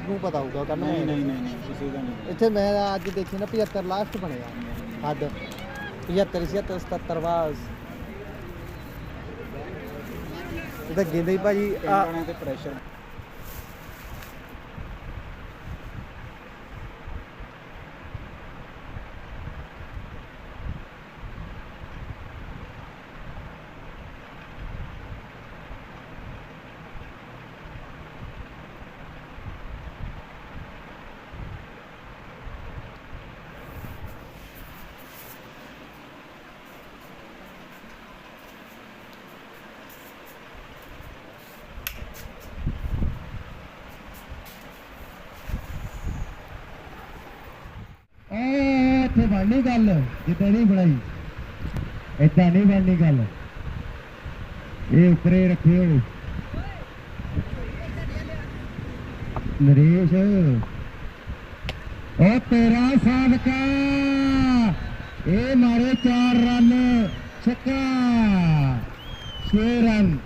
ਨੂੰ ਪਤਾ ਹੋਊਗਾ ਕੱਲ ਨਹੀਂ ਨਹੀਂ ਨਹੀਂ ਨਹੀਂ ਕਿਸੇ ਦਾ ਨਹੀਂ। ਇੱਥੇ ਮੈਂ ਅੱਜ ਦੇਖੀ ਨਾ 75 ਲਾਸਟ ਬਣਿਆ। ਹੱਦ। 75 76 77 ਬਾਸ ਇਹ ਤਾਂ ਗਿੰਦੇ ਹੀ ਭਾਜੀ ਆ ਪਿੰਡਾਂ ਤੇ ਪ੍ਰੈਸ਼ਰ ਏ ਇੱਥੇ ਬਣਨੀ ਗੱਲ, ਜਿੱਦਾਂ ਨਹੀਂ ਬਣਾਈ। ਏਦਾਂ ਨਹੀਂ ਬਣਨੀ ਗੱਲ। ਇਹ ਉੱਪਰੇ ਰੱਖਿਓ ਨਰੇਸ਼। ਉਹ ਤੇਰਾ ਸਾਦਕਾ ਇਹ ਮਾਰੇ 4 ਰਨ। ਛੱਕਾ। 6 ਰਨ।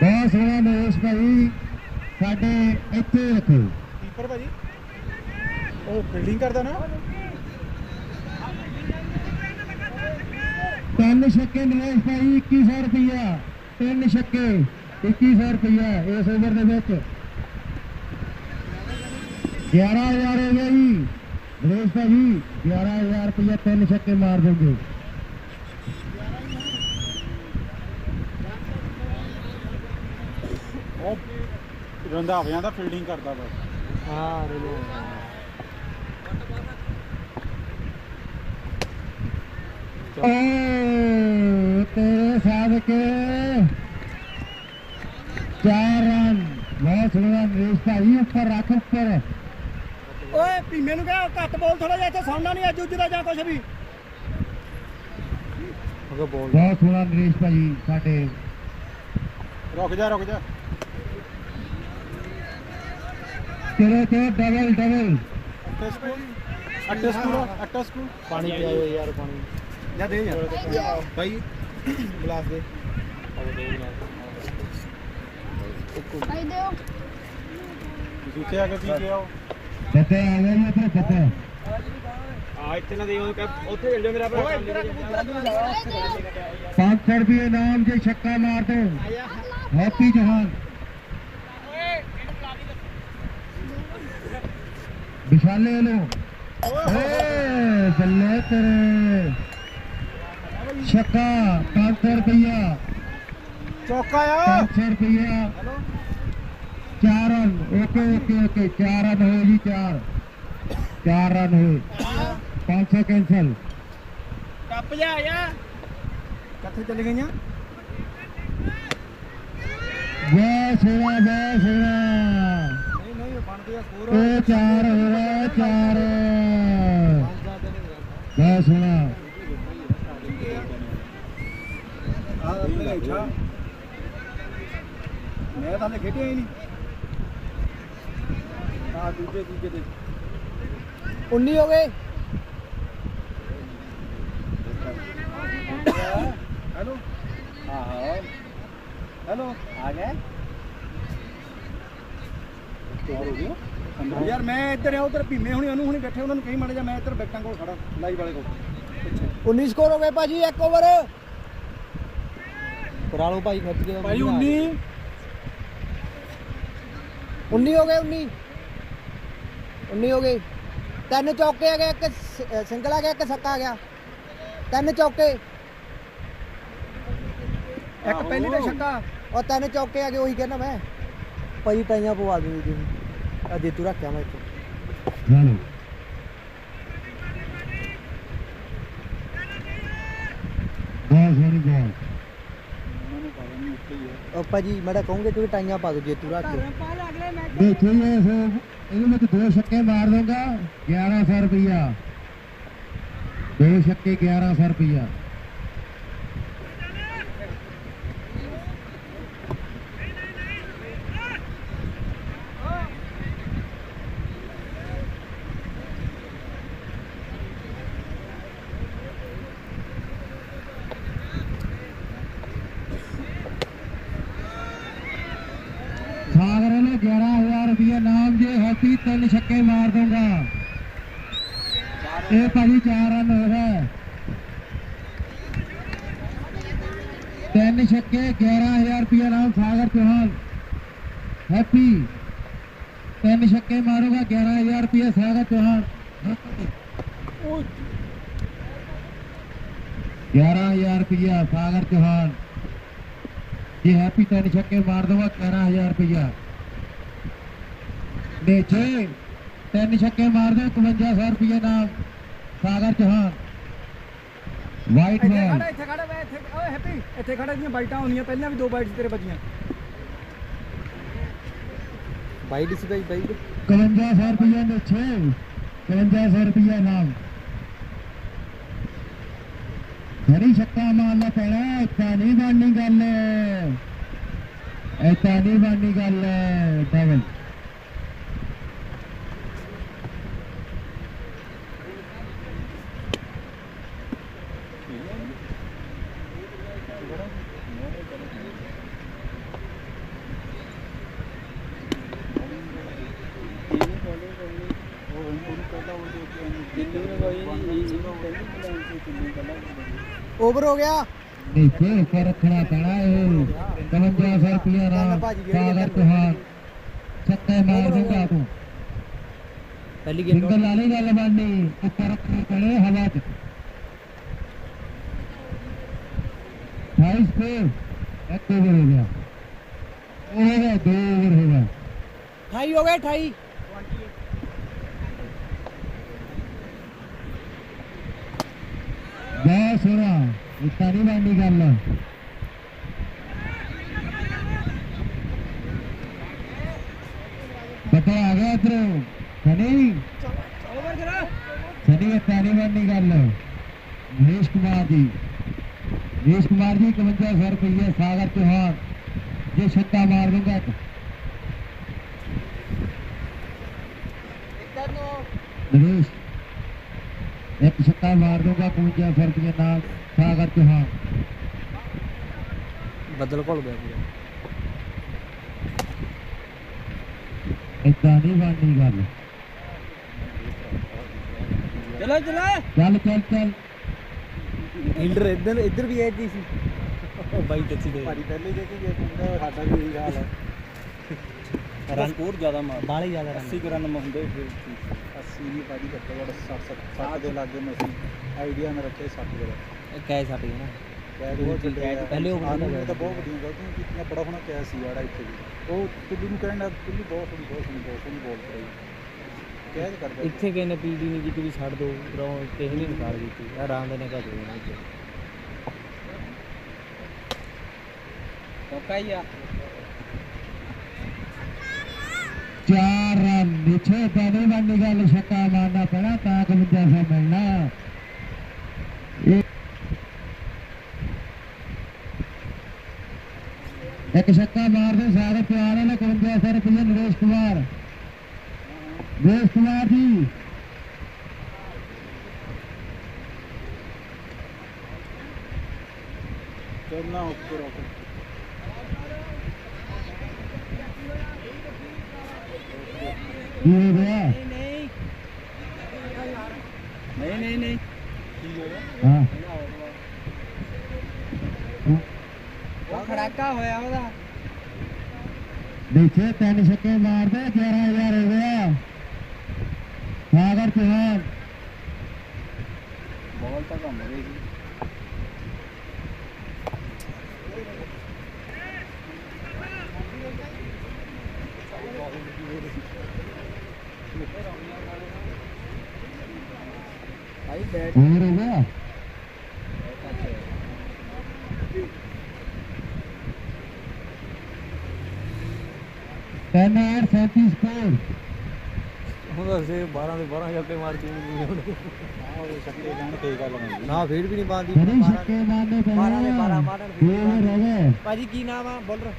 ਬਹੁਤ ਸੋਹਣਾ ਨਰੇਸ਼ ਭਾਈ। ਸਾਡੇ ਇੱਥੇ ਰੱਖੋ। ਕੀਪਰ ਭਾਜੀ। ਉਹ ਫੀਲਡਿੰਗ ਕਰਦਾ ਨਾ। ਤਿੰਨ ਛੱਕੇ ਨਰੇਸ਼ ਭਾਈ 2100 ਰੁਪਇਆ ਤਿੰਨ ਛੱਕੇ 2100 ਰੁਪਇਆ ਇਸ ਓਵਰ ਦੇ ਵਿੱਚ। 11000 ਹੋ ਗਿਆ ਜੀ। ਨਰੇਸ਼ ਭਾਈ 11000 ਰੁਪਇਆ ਤਿੰਨ ਛੱਕੇ ਮਾਰ ਦੋਗੇ ਉਹ ਰੰਧਾਵਿਆਂ ਦਾ ਫੀਲਡਿੰਗ ਕਰਦਾ ਬਸ ਹਾਂ ਰੇਲੋ ਓ ਤੇਰੇ ਸਾਦਕੇ ਚਾਰ ਰਨ। ਬਹੁਤ ਸੋਹਣਾ ਨਰੇਸ਼ ਭਾਈ ਉੱਪਰ ਰੱਖ ਉੱਪਰ। ਓਏ ਭੀਮੇ ਨੂੰ ਕਿਹਾ ਘੱਟ ਬੋਲ ਥੋੜਾ ਜਿਹਾ ਇੱਥੇ ਸੁਣਨਾ ਨਹੀਂ ਅੱਜ ਉੱਜਦਾ ਜਾਂ ਕੁਛ ਵੀ। ਬਹੁਤ ਸੋਹਣਾ ਨਰੇਸ਼ ਭਾਈ ਸਾਡੇ। ਰੁਕ ਜਾ ਰੁਕ ਜਾ। ਚਲੋ ਤੇ ਡਬਲ ਡਬਲ ਅੱਟੇ ਸਕੂਲ ਅੱਟੇ ਸਕੂਲ ਅੱਟੇ ਸਕੂਲ। ਪਾਣੀ ਪਿਆਓ ਯਾਰ ਪਾਣੀ। ਜਾ ਦੇ ਯਾਰ। ਭਾਈ ਗਲਾਸ ਦੇ। ਭਾਈ ਦਿਓ ਤੁਸੀਂ ਇੱਥੇ ਆ ਕੇ ਪੀ ਕੇ ਆਓ ਫਤਿਹ ਆ ਗਿਆ ਜੀ ਇੱਧਰ ਫਤਿਹ। ਆ ਇੱਥੇ ਨਾ ਦੇ ਉੱਥੇ ਚੱਲ ਜਾ ਮੇਰਾ ਭਰਾ। ਕੰਮ ਦੇ 500 ਰੁਪਏ ਇਨਾਮ ਜੇ ਛੱਕਾ ਮਾਰ ਦੋ। ਹੈਪੀ ਜਹਾਨ। ਵਿਸ਼ਾਲੇ ਲੋ ਏ ਬੱਲੇ ਤੇਰੇ। ਛੱਕਾ 500 ਰੁਪਇਆ ਚੌਕਾ ਆ 500 ਰੁਪਇਆ ਚਾਰ ਰਨ ਓਕੇ ਓਕੇ ਓਕੇ ਚਾਰ ਰਨ ਹੋਏ ਜੀ ਚਾਰ ਚਾਰ ਰਨ ਹੋਏ 500 ਕੈਂਸਲ ਟੱਪ ਜਾ ਆ ਜਾ ਕਿੱਥੇ ਚਲੇ ਗਈਆਂ ਬਹੁਤ ਸੋਹਣਾ ਬਹੁਤ ਸੋਹਣਾ ਨਹੀਂ ਨਹੀਂ ਬਣਦੇ ਆ ਸਕੋਰ ਇਹ ਚਾਰ ਹੋ ਰਿਹਾ ਚਾਰ ਬਹੁਤ ਸੋਹਣਾ ਮੈਂ ਤਾਂ ਹਲੇ ਖੇਡਿਆ ਹੀ ਨਹੀਂ। ਆ ਦੂਜੇ ਦੂਜੇ ਦੇ 19 ਹੋ ਗਏ। ਹੈਲੋ। ਹਾਂ ਹਾਂ ਹੈਲੋ। ਆ ਗਏ। ਹੋ ਗਿਆ? ਯਾਰ ਮੈਂ ਇੱਧਰ ਆ ਉਧਰ ਭੀਮੇ ਹੁਣੀ ਉਹਨੂੰ ਹੁਣੀ ਬੈਠੇ ਉਹਨਾਂ ਨੂੰ ਕਹੀ ਮਾੜਾ ਜਾ ਮੈਂ ਇੱਧਰ ਬੈਕਾਂ ਕੋਲ ਖੜਾ ਲਾਈਵ ਵਾਲੇ ਕੋਲ। 19 ਸਕੋਰ ਹੋ ਗਏ ਭਾਜੀ ਇੱਕ ਓਵਰ। ਕਰਾ ਲਓ ਭਾਈ ਖੱਜ ਕੇ ਭਾਈ 19 19 ਹੋ ਗਏ 19 19 ਹੋ ਗਏ। ਤਿੰਨ ਚੌਕੇ ਆ ਗਏ ਇੱਕ ਸਿੰਗਲ ਆ ਗਿਆ ਇੱਕ ਸੱਕਾ ਆ ਗਿਆ। ਤਿੰਨ ਚੌਕੇ। ਇੱਕ ਪਹਿਲੀ ਤੇ ਛੱਕਾ। ਉਹ ਤਿੰਨ ਚੌਕੇ ਆ ਗਏ ਉਹੀ ਕਹਿੰਦਾ ਮੈਂ। ਭਾਈ ਟਾਈਆਂ ਪਵਾ ਦਿਓ ਜੀ। ਆ ਜੇਤੂ ਰੱਖਿਆ ਮੈਂ ਇੱਥੇ। ਚਲੋ ਬਹੁਤ ਸੋਹਣੀ ਬਾਲ ਉਹਨਾਂ ਨੂੰ ਪਤਾ ਨਹੀਂ ਉੱਤੇ ਹੀ ਹੈ ਉਹ ਭਾਜੀ, ਮੈਂ ਤਾਂ ਕਹੂੰਗੇ ਤੁਸੀਂ ਟਾਈਆਂ ਪਾ ਦਿਓ ਜੇਤੂ ਰੱਖ ਕੇ ਦੇਖੋ ਇਸ ਇਹਦੇ ਵਿੱਚ ਦੋ ਛੱਕੇ ਮਾਰ ਦੂੰਗਾ 1100 ਰੁਪਇਆ ਦੋ ਛੱਕੇ 1100 ਰੁਪਇਆ ਸਾਗਰ ਨੇ 11000 ਰੁਪਇਆ ਨਾਮ ਜੇ ਹੈਪੀ ਤਿੰਨ ਛੱਕੇ ਮਾਰ ਦੂੰਗਾ ਇਹ ਭਾਜੀ 4 ਰਨ ਹੋ ਗਏ। ਤਿੰਨ ਛੱਕੇ 11000 ਰੁਪਏ ਨਾਲ ਸਾਗਰ ਚੌਹਾਨ। ਹੈਪੀ ਤਿੰਨ ਛੱਕੇ ਮਾਰੂਗਾ 11000 ਰੁਪਏ ਸਾਗਰ ਚੌਹਾਨ। 11000 ਰੁਪਇਆ ਸਾਗਰ ਚੌਹਾਨ। ਜੇ ਹੈਪੀ ਤਿੰਨ ਛੱਕੇ ਮਾਰ ਦਊਗਾ 11000 ਰੁਪਇਆ ਨੇਛੇ ਤਿੰਨ ਛੱਕੇ ਮਾਰ ਦੋ 5100 ਰੁਪਏ ਨਾਲ। ਸਾਗਰ ਚੌਹਾਨ। ਵਾਈਟ ਬਾਲ ਇੱਥੇ ਖੜਾ ਵੇ ਇੱਥੇ ਓਏ ਹੈਪੀ ਇੱਥੇ ਖੜਾ ਦੀਆਂ ਬਾਈਟਾਂ ਹੁੰਦੀਆਂ ਪਹਿਲਾਂ ਵੀ ਦੋ ਬਾਈਟਸ ਤੇਰੇ ਵੱਜੀਆਂ ਬਾਈਟ ਸੀ ਬਾਈ ਬਾਈਟ। 5100 ਰੁਪਏ ਨੇਛੇ 5100 ਰੁਪਏ ਨਾਲ। ਹਰੀ ਛੱਕਾ ਮਾਰਨਾ ਪੈਣਾ ਇੱਦਾਂ ਨਹੀਂ ਬਣਨੀ ਗੱਲ। ਇੱਦਾਂ ਨਹੀਂ ਬਣਨੀ ਗੱਲ ਡਬਲ। ਓਵਰ ਹੋ ਗਿਆ। ਨੀਚੇ ਉੱਪਰ ਰੱਖਣਾ ਪੈਣਾ ਇਹ 5500 ਰੁਪਏ ਨਾਲ ਸਾਗਰ ਚੌਹਾਨ ਛੱਕੇ ਮਾਰ ਦੂੰਗਾ ਤੂੰ। ਪਹਿਲੀ ਸਿੰਗਲ ਵਾਲੀ ਗੱਲ ਬਣਨੀ ਉੱਪਰ ਰੱਖਣੇ ਪੈਣੇ ਹਵਾ 'ਚ। ਹਾਈ ਸਕੋਰ ਇੱਕ ਓਵਰ ਹੋ ਗਿਆ। ਉਹ ਹੋ ਗਿਆ ਦੋ ਓਵਰ ਹੋ ਗਿਆ। 28 ਹੋ ਗਏ 28 ਬਹੁਤ ਸੋਹਣਾ ਇੱਦਾਂ ਨਹੀਂ ਬਣਨੀ ਗੱਲ ਬੱਟਾ ਆ ਗਿਆ ਇੱਧਰੋਂ ਸਨੀ ਸਨੀ ਇੱਦਾਂ ਨਹੀਂ ਬਣਨੀ ਗੱਲ ਮਹੇਸ਼ ਕੁਮਾਰ ਜੀ ਮਹੇਸ਼ ਕੁਮਾਰ ਜੀ 5100 ਰੁਪਏ ਸਾਗਰ ਚੌਹਾਨ ਜੇ ਛੱਕਾ ਮਾਰ ਦੂੰਗਾ ਤਾਂ ਨਰੇਸ਼ ਇੱਕ ਛੱਕਾ ਮਾਰ ਦੂੰਗਾ 5500 ਰੁਪਏ ਨਾਲ ਸਾਗਰ ਚੌਹਾਨ ਬੱਦਲ ਘੁਲ ਗਿਆ ਪੂਰਾ। ਏਦਾਂ ਨਹੀਂ ਬਣਨੀ ਗੱਲ। ਚਲੋ ਚਲੋ ਚੱਲ ਚੱਲ ਚੱਲ। ਫੀਲਡਰ ਇੱਧਰ ਇੱਧਰ ਵੀ ਆਈ ਸੀ। ਬਾਈ ਟੱਚੀ ਦੇ। ਭਾਜੀ ਪਹਿਲੇ ਜੇ ਕਿ ਸਾਡਾ ਵੀ ਇਹੀ ਹਾਲ ਹੈ ਰਨ ਸਕੋਰ ਜ਼ਿਆਦਾ ਮਾਰ। ਬਾਲੇ ਜ਼ਿਆਦਾ ਰਨ 80 ਰਨ ਹੁੰਦੇ ਫਿਰ 80 ਨਹੀਂ ਭਾਜੀ ਘੱਟੋ ਘੱਟ 60 60 ਦੇ ਲਾਗੇ ਮੈਂ ਸੀ। ਆਈਡੀਆ ਮੈਂ ਰੱਖਿਆ 60 ਦੇ। ਕੈ ਛੱਡ ਗਿਆ ਨਾ। ਕੈਚ ਬਹੁਤ ਚੱਲੇ ਆ। ਪਹਿਲੇ ਦਾ ਤਾਂ ਬਹੁਤ ਵੱਡੀਆਂ ਗਲਤੀਆਂ ਕੀਤੀਆਂ ਬੜਾ ਹੋਣਾ ਕਿਹਾ ਸੀ ਯਾਰ ਇੱਥੇ ਵੀ। ਉਹ ਪਿੱਲੀ ਨੂੰ ਕਹਿਣਾ ਪਿੱਲੀ ਬਹੁਤ ਸੋਹਣੀ ਬਹੁਤ ਸੋਹਣੀ ਬਹੁਤ ਸੋਹਣੀ ਬੋਲ ਕਰਾਈ। ਕੈਚ ਕਰਦਾ ਇੱਥੇ ਕਿਸੇ ਨੇ ਪੀਡੀ ਨਹੀਂ ਕੀਤੀ ਵੀ ਛੱਡ ਦੋ ਰੋ ਕਿਸੇ ਨੇ ਨਿਕਾਲ ਦਿੱਤੀ ਆ ਰਾਮ ਦੇ ਨੇ ਕਾ ਦੋ ਟੋਕਾ ਆ। ਚਾਰ ਰਨ ਨਿਛੇ ਏਦਾਂ ਨਹੀਂ ਗੱਲ, ਛੱਕਾ ਮਾਰਨਾ ਪੈਣਾ, ਤਾਂ 5500 ਮਿਲਣਾ। ਇੱਕ ਛੱਕਾ ਮਾਰ ਸਾਰੇ ਪਿਆਰ ਨੇ 5500 ਰੁਪਏ ਨਰੇਸ਼ ਕੁਮਾਰ। ਨਰੇਸ਼ ਕੁਮਾਰ ਜੀ। ਚੱਲਣਾ ਉੱਪਰ ਉੱਪਰ। ਕੀ ਹੋ ਗਿਆ ਨਹੀਂ ਨਹੀਂ ਨਹੀਂ ਹਾਂ ਉਹ ਖੜਾਕਾ ਹੋਇਆ ਉਹਦਾ ਦੇਖੇ ਤਿੰਨ ਛੱਕੇ ਮਾਰਦੇ 11000 ਹੋ ਗਿਆ ਸਾਗਰ ਚੌਹਾਨ ਬਾਲ ਤਾਂ ਘੁੰਮ ਗਈ ਹੋਰ ਹੋ ਗਿਆ ਤਿੰਨ ਔਰ 37 ਸਕੋਰ ਉਹਦਾ ਸੇ 12 ਦੇ 12 ਛੱਕੇ ਮਾਰ ਕੇ ਉਹ ਛੱਕੇ ਲੈਣ ਤੇ ਗੱਲ ਨਹੀਂ ਨਾ ਫੀਡ ਵੀ ਨਹੀਂ ਪਾਉਂਦੀ ਸਰੀ ਛੱਕੇ ਮਾਰਨੇ ਪੈਣੇ 12 ਦੇ 12 ਮਾਰਨ ਦੋ ਹੋ ਗਏ ਭਾਜੀ ਕੀ ਨਾਮ ਆ? ਬੋਲਰ